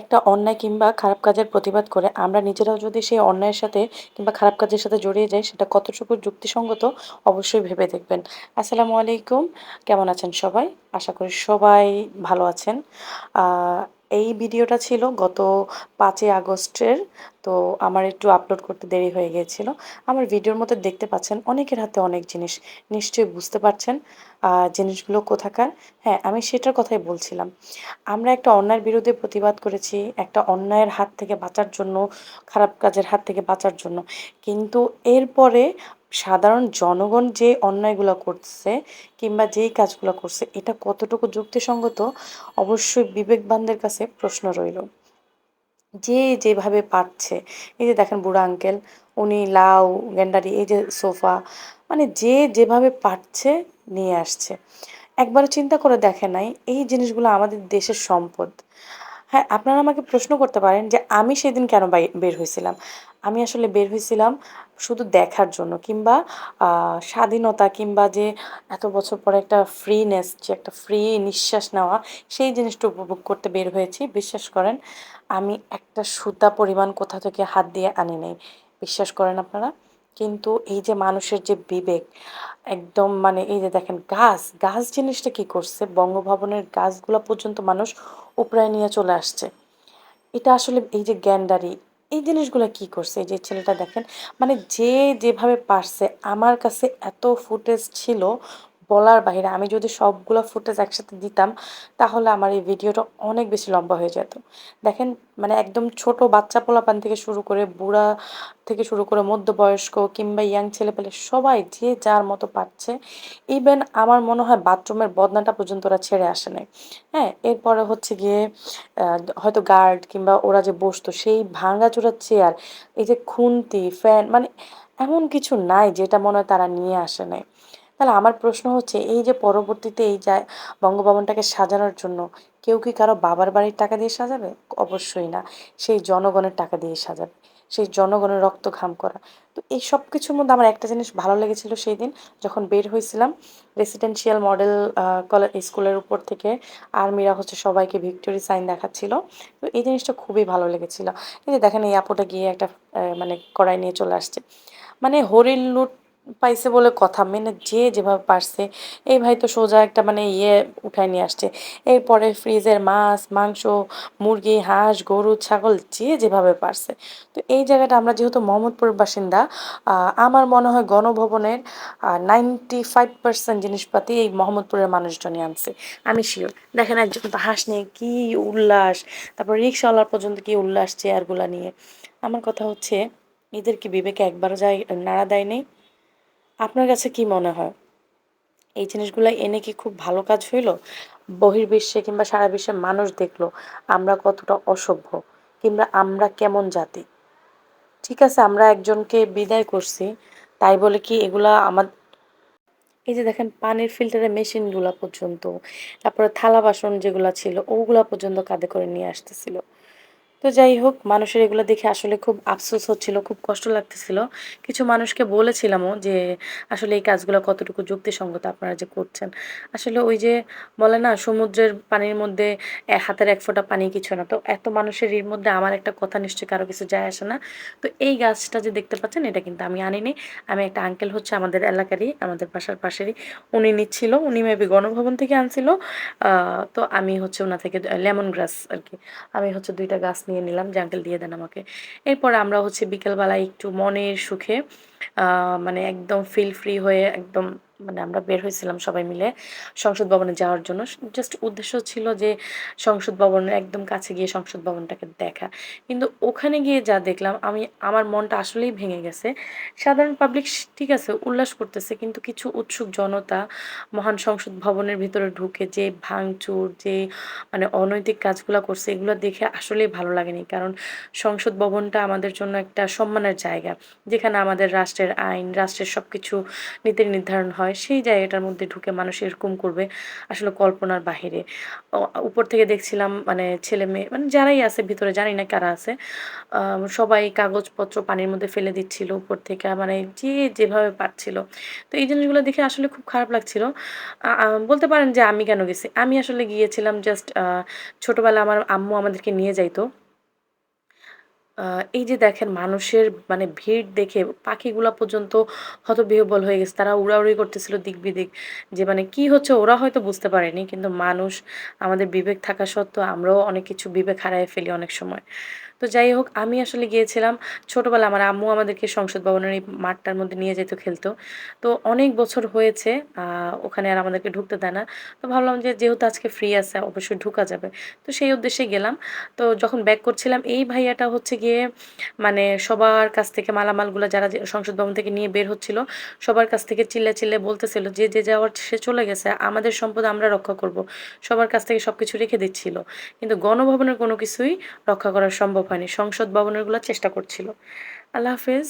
একটা অন্যায় কিংবা খারাপ কাজের প্রতিবাদ করে আমরা নিজেরাও যদি সেই অন্যায়ের সাথে কিংবা খারাপ কাজের সাথে জড়িয়ে যাই, সেটা কতটুকু যুক্তিসঙ্গত অবশ্যই ভেবে দেখবেন। আসসালামু আলাইকুম। কেমন আছেন সবাই? আশা করি সবাই ভালো আছেন। এই ভিডিওটা ছিল গত পাঁচই আগস্টের, তো আমার একটু আপলোড করতে দেরি হয়ে গিয়েছিল। আমার ভিডিওর মধ্যে দেখতে পাচ্ছেন অনেকের হাতে অনেক জিনিস, নিশ্চয়ই বুঝতে পারছেন জিনিসগুলো কোথাকার। হ্যাঁ আমি সেটার কথাই বলছিলাম। আমরা একটা অন্যায়ের বিরুদ্ধে প্রতিবাদ করেছি, একটা অন্যায়ের হাত থেকে বাঁচার জন্য, খারাপ কাজের হাত থেকে বাঁচার জন্য। কিন্তু এরপরে সাধারণ জনগণ যে অন্যায়গুলো করছে কিংবা যেই কাজগুলো করছে, এটা কতটুকু যুক্তিসঙ্গত? অবশ্যই বিবেকবানদের কাছে প্রশ্ন রইল। যে যেভাবে পারছে, এই যে দেখেন বুড়া আঙ্কেল, উনি লাউ, গেন্ডারি, এই যে সোফা মানে যে যেভাবে পারছে নিয়ে আসছে। একবার চিন্তা করে দেখে নাই, এই জিনিসগুলো আমাদের দেশের সম্পদ। হ্যাঁ আপনারা আমাকে প্রশ্ন করতে পারেন যে আমি সেদিন কেন বের হয়েছিলাম আমি আসলে বের হয়েছিলাম শুধু দেখার জন্য কিংবা স্বাধীনতা কিংবা যে এত বছর পরে একটা ফ্রিনেস যে একটা ফ্রি নিঃশ্বাস নেওয়া, সেই জিনিসটা উপভোগ করতে বের হয়েছি। বিশ্বাস করেন, আমি একটা সুতা পরিমাণ কোথা থেকে হাত দিয়ে আনি নাই। বিশ্বাস করেন আপনারা? কিন্তু এই যে মানুষের যে বিবেক, একদম মানে এই যে দেখেন গাছ গাছ জিনিসটা কি করছে? বঙ্গভবনের গাছগুলো পর্যন্ত মানুষ উপড়ায় নিয়ে চলে আসছে। এটা আসলে এই যে গ্যান্ডারি, এই জিনিসগুলো কি করছে? এই যে ছেলেটা দেখেন মানে যে যেভাবে পারছে, আমার কাছে এত ফুটেজ ছিল বলার বাইরে আমি যদি সবগুলো ফুটেজ একসাথে দিতাম, তাহলে আমার এই ভিডিওটা অনেক বেশি লম্বা হয়ে যেত। দেখেন মানে একদম ছোট বাচ্চা পোলাপান থেকে শুরু করে বুড়া থেকে শুরু করে মধ্যবয়স্ক কিংবা ইয়াং ছেলেপেলে সবাই যে যার মতো পাচ্ছে ইভেন আমার মনে হয় বাথরুমের বদনাটা পর্যন্ত ওরা ছেড়ে আসে নাই। হ্যাঁ এরপরে হচ্ছে গিয়ে হয়তো গার্ড কিংবা ওরা যে বসতো, সেই ভাঙাচোরা চেয়ার এই যে খুন্তি ফ্যান মানে এমন কিছু নাই যেটা মনে হয় তারা নিয়ে আসে নাই। তাহলে আমার প্রশ্ন হচ্ছে, এই যে পরবর্তীতে এই যায় বঙ্গভবনটাকে সাজানোর জন্য কেউ কি কারও বাবার বাড়ির টাকা দিয়ে সাজাবে? অবশ্যই না। সেই জনগণের টাকা দিয়ে সাজাবে। সেই জনগণের রক্ত ঘাম করা। তো এই সব কিছুর মধ্যে আমার একটা জিনিস ভালো লেগেছিল সেই দিন যখন বের হয়েছিলাম রেসিডেন্সিয়াল মডেল কলেজ স্কুলের উপর থেকে আর্মিরা হচ্ছে সবাইকে ভিক্টোরি সাইন দেখাচ্ছিল। তো এই জিনিসটা খুবই ভালো লেগেছিল। এই যে দেখেন এই আপুটা গিয়ে একটা মানে কড়াই নিয়ে চলে আসছে। মানে হরিণ লুট পাইছে বলে কথা মানে যে যেভাবে পারছে। এই ভাই তো সোজা একটা মানে ইয়ে উঠায় নিয়ে আসছে। এরপরে ফ্রিজের মাছ, মাংস, মুরগি, হাঁস, গরু, ছাগল যে যেভাবে পারছে। তো এই জায়গাটা আমরা যেহেতু মোহাম্মদপুরের বাসিন্দা আমার মনে হয় গণভবনের নাইনটি ফাইভ পার্সেন্ট জিনিসপাতি এই মোহাম্মদপুরের মানুষজনই আনছে। আমি শিওর দেখেন একজন তো হাঁস নিয়ে কি উল্লাস, তারপর রিক্সাওয়ালার পর্যন্ত কি উল্লাস, চেয়ারগুলা নিয়ে। আমার কথা হচ্ছে এদের কি বিবেকে একবারও যায় নাড়া দেয় নেই। আপনার কাছে কি মনে হয়? এই জিনিসগুলো এনে কি খুব ভালো কাজ হইল? বহির্বিশ্বে কিংবা সারা বিশ্বে মানুষ দেখল, আমরা কতটা অসভ্য কিংবা আমরা কেমন জাতি? ঠিক আছে, আমরা একজনকে বিদায় করছি, তাই বলে কি এগুলা আমার এই যে দেখেন, পানির ফিল্টারের মেশিনগুলা পর্যন্ত, তারপরে থালা বাসন যেগুলো ছিল, ওগুলা পর্যন্ত কাঁধে করে নিয়ে আসতেছিল। তো যাই হোক, মানুষের এগুলো দেখে আসলে খুব আফসোস হচ্ছিল, খুব কষ্ট লাগতেছিল। কিছু মানুষকে বলেছিলামও যে, আসলে এই কাজগুলো কতটুকু যুক্তিসঙ্গত আপনারা যে করছেন। আসলে ওই যে বলে না, সমুদ্রের পানির মধ্যে হাতের এক ফোঁটা পানি কিছু না। তো এত মানুষের এর মধ্যে আমার একটা কথা নিশ্চয়ই কারও কিছু যায় আসে না। তো এই গাছটা যে দেখতে পাচ্ছেন, এটা কিন্তু আমি আনিনি। আমি একটা আঙ্কেল হচ্ছে আমাদের এলাকারই, আমাদের বাসার পাশেরই। উনি নিচ্ছিল, উনি মেবি গণভবন থেকে আনছিল। তো আমি হচ্ছে ওনা থেকে লেমন গ্রাস আর কি। আমি হচ্ছে দুইটা গাছ নিয়ে নিলাম যে দিয়ে দেন আমাকে। এরপর আমরা হচ্ছে বিকেলবেলায় একটু মনের সুখে মানে একদম ফিল ফ্রি হয়ে একদম মানে আমরা বের হয়েছিলাম সবাই মিলে সংসদ ভবনে যাওয়ার জন্য। জাস্ট উদ্দেশ্য ছিল যে সংসদ ভবনের একদম কাছে গিয়ে সংসদ ভবনটাকে দেখা। কিন্তু ওখানে গিয়ে যা দেখলাম, আমি, আমার মনটা আসলেই ভেঙে গেছে। সাধারণ পাবলিক ঠিক আছে, উল্লাস করতেছে, কিন্তু কিছু উৎসুক জনতা মহান সংসদ ভবনের ভিতরে ঢুকে যে ভাঙচুর, যে মানে অনৈতিক কাজগুলো করছে, এগুলো দেখে আসলেই ভালো লাগেনি। কারণ সংসদ ভবনটা আমাদের জন্য একটা সম্মানের জায়গা, যেখানে আমাদের রাষ্ট্রের আইন, রাষ্ট্রের সব কিছু নীতি নির্ধারণ হয়। হয়, সেই জায়গাটার মধ্যে ঢুকে মানুষ এরকম করবে আসলে কল্পনার বাহিরে। উপর থেকে দেখছিলাম মানে ছেলে মেয়ে মানে যারাই আছে, ভিতরে জানি না কারা আছে সবাই কাগজপত্র পানির মধ্যে ফেলে দিচ্ছিল উপর থেকে মানে যে যেভাবে পারছিল। তো এই জিনিসগুলো দেখে আসলে খুব খারাপ লাগছিল। বলতে পারেন যে আমি কেন গেছি? আমি আসলে গিয়েছিলাম জাস্ট ছোটবেলা আমার আম্মু আমাদেরকে নিয়ে যাইতো। এই যে দেখেন মানুষের মানে ভিড় দেখে পাখিগুলা পর্যন্ত হতবিহবল হয়ে গেছে। তারা উড়াউড়ি করতেছিল দিক-বিদিক। যে মানে কি হচ্ছে ওরা হয়তো বুঝতে পারেনি। কিন্তু মানুষ আমাদের বিবেক থাকা সত্ত্বেও আমরাও অনেক কিছু বিবেক হারায় ফেলি অনেক সময়। তো যাই হোক আমি আসলে গিয়েছিলাম ছোটবেলায় আমার আম্মু আমাদেরকে সংসদ ভবনের এই মাঠটার মধ্যে নিয়ে যেত খেলতো। তো অনেক বছর হয়েছে ওখানে আর আমাদেরকে ঢুকতে দেয় না। তো ভাবলাম যে যেহেতু আজকে ফ্রি আছে অবশ্যই ঢুকা যাবে। তো সেই উদ্দেশ্যে গেলাম। তো যখন ব্যাক করছিলাম এই ভাইয়াটা হচ্ছে গিয়ে মানে সবার কাছ থেকে মালামালগুলো যারা সংসদ ভবন থেকে নিয়ে বের হচ্ছিল, সবার কাছ থেকে চিল্লায়ে, চিল্লে বলতেছিল যে, "যে যাওয়ার সে চলে গেছে। আমাদের সম্পদ আমরা রক্ষা করব।" সবার কাছ থেকে সব কিছু রেখে দিচ্ছিল। কিন্তু গণভবনের কোনো কিছুই রক্ষা করা সম্ভব হয়নি। সংসদ ভবনেরগুলা চেষ্টা করছিল। আল্লাহ হাফেজ।